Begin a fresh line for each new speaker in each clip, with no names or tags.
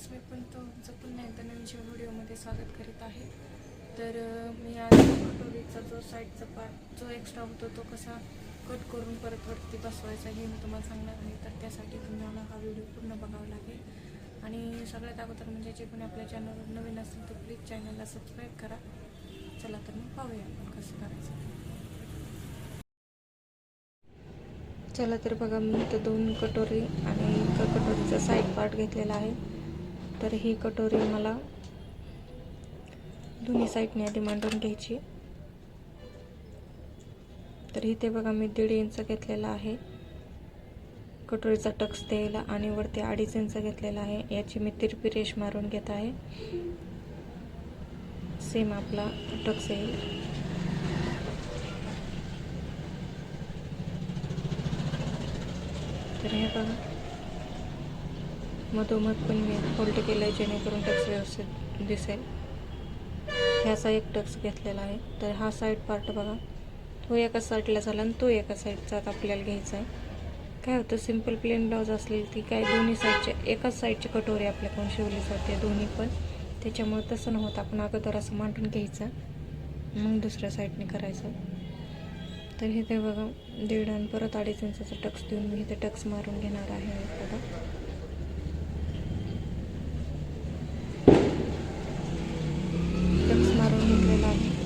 Friends मी पण तुमचं पुन्हा एकदा नवीनच्या व्हिडिओमध्ये स्वागत करीत आहे. तर मी आज कटोरीचा जो साईडचा पार्ट जो एक्स्ट्रा होतो तो कसा कट करून परत वरती बसवायचा हे मी तुम्हाला सांगणार आहे. तर त्यासाठी तुम्हाला हा व्हिडिओ पूर्ण बघावा लागेल. आणि सगळ्यात अगोदर म्हणजे जे कोणी आपल्या चॅनलवर नवीन असेल तर प्लीज चॅनलला सबस्क्राईब करा. चला तर मग पाहूया आपण कसं करायचं. चला तर बघा मी इथं दोन कटोरी आणि एका कटोरीचा साईड पार्ट घेतलेला आहे. तर ही कटोरी मला दोन्ही साईडने आधी मांडून घ्यायची तर इथे बघा मी दीड इंच घेतलेला आहे. कटोरीचा टक्स द्यायला आणि वरती अडीच इंच घेतलेला आहे. याची मी तिरपी रेश मारून घेत आहे. सेम आपला टक्स येईल तर हे बघा. मधोमध पण मी फोल्ड केलं आहे जेणेकरून टक्स व्यवस्थित दिसेल. ह्याचा एक टक्स घेतलेला आहे. तर हा साईड पार्ट बघा. तो एका साईडला झाला आणि तो एका साईडचा आता आपल्याला घ्यायचा आहे. काय होतं सिंपल प्लेन ब्लाऊज असलेली ती काय दोन्ही साईडच्या एकाच साईडची कटोरी आपल्याकडून शिवली जाते दोन्ही पण. त्याच्यामुळे तसं न होतं आपण अगोदर असं मांडून घ्यायचं. मग दुसऱ्या साईडने करायचं. तर हे ते बघा दीड आणि परत अडीच इंचाचा टक्स देऊन मी इथे टक्स मारून घेणार आहे. बघा टक्स मारून घेतलेला आहे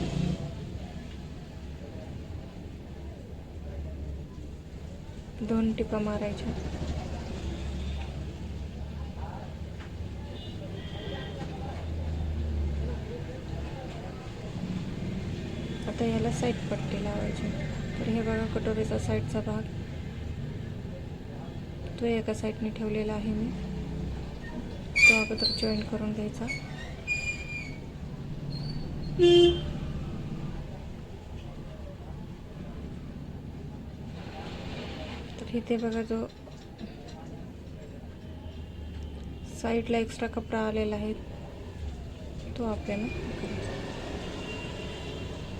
दोन टिपा मारायच्या. आता याला साईड पट्टी लावायची. तर हे बघा कटोरीचा साईडचा भाग. तो एका साईडने ठेवलेला आहे मी. तो अगोदर जॉईन करून घ्यायचा. इथे बघा जो साईडला एक्स्ट्रा कपडा आलेला आहे तो आपल्याला करायचा.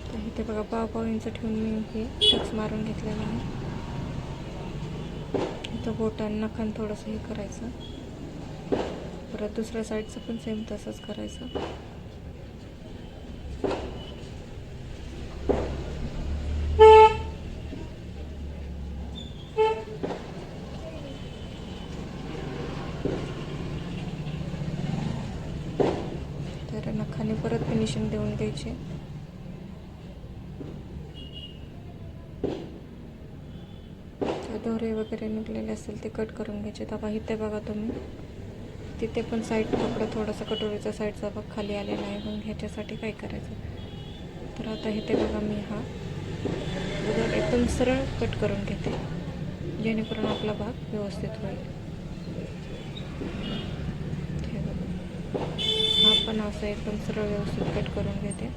तर इथे बघा पाव पाव इंच ठेवून मी हे टक्स मारून घेतलेलं आहे. इथं बोटांना खान थोडंसं हे करायचं. परत दुसऱ्या साईडचं पण सेम तसंच करायचं तर नखाने परत फिनिशिंग देऊन द्यायचे दोरे वगैरे निघलेले असेल ते कट करून घ्यायचे. आता इथे बघा तुम्ही. तिथे पण साईड कपडा थोडासा कटोरीचा साईडचा भाग खाली आलेला आहे. मग ह्याच्यासाठी काय करायचं? तर आता इथे बघा मी हा. एकदम सरळ कट करून घेते. जेणेकरून आपला भाग व्यवस्थित होईल हे बघा. हा पण असं एकदम सरळ व्यवस्थित कट करून घेते.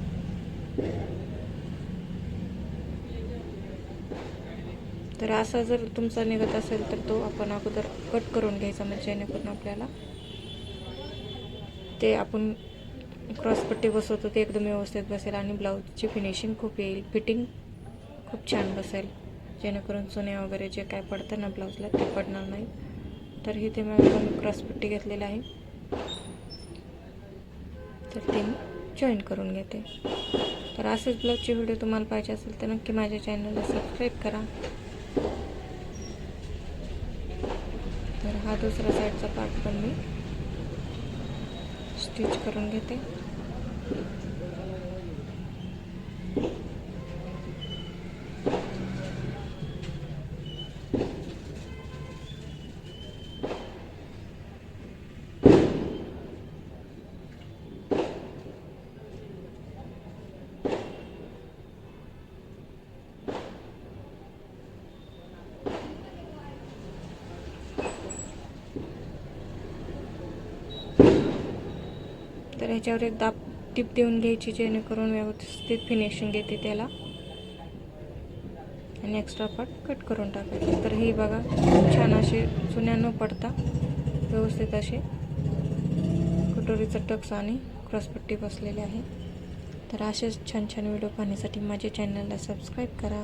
तर असा जर तुमचा निघत असेल तर तो आपण अगोदर कट करून घ्यायचा म्हणजे जेणेकरून आपल्याला ते आपण क्रॉसपट्टी बसवतो ते एकदम व्यवस्थित बसेल आणि ब्लाऊजची फिनिशिंग खूप येईल फिटिंग खूप छान बसेल. जेणेकरून सोने वगैरे जे काय पडतं ना ब्लाऊजला ते पडणार नाही. तर हे ते मी क्रॉसपट्टी घेतलेली आहे. तर ते मी जॉईन करून घेते. तर असेच ब्लॉगचे व्हिडिओ तुम्हाला पाहिजे असेल तर नक्की माझ्या चॅनलला सबस्क्राईब करा. तर हा दुसरा साईडचा पार्ट पण मी स्टिच करून घेते. तर ह्याच्यावर एक दाब टिप देऊन घ्यायची जेणेकरून व्यवस्थित फिनिशिंग येते त्याला. आणि एक्स्ट्रा पार्ट कट करून टाकायचं. तर ही बघा खूप छान असे चुन्या न पडता व्यवस्थित असे कटोरीचा टक्स आणि क्रॉसपट्टी बसलेली आहे. तर असेच छान छान व्हिडिओ पाहण्यासाठी माझ्या चॅनलला सबस्क्राईब करा.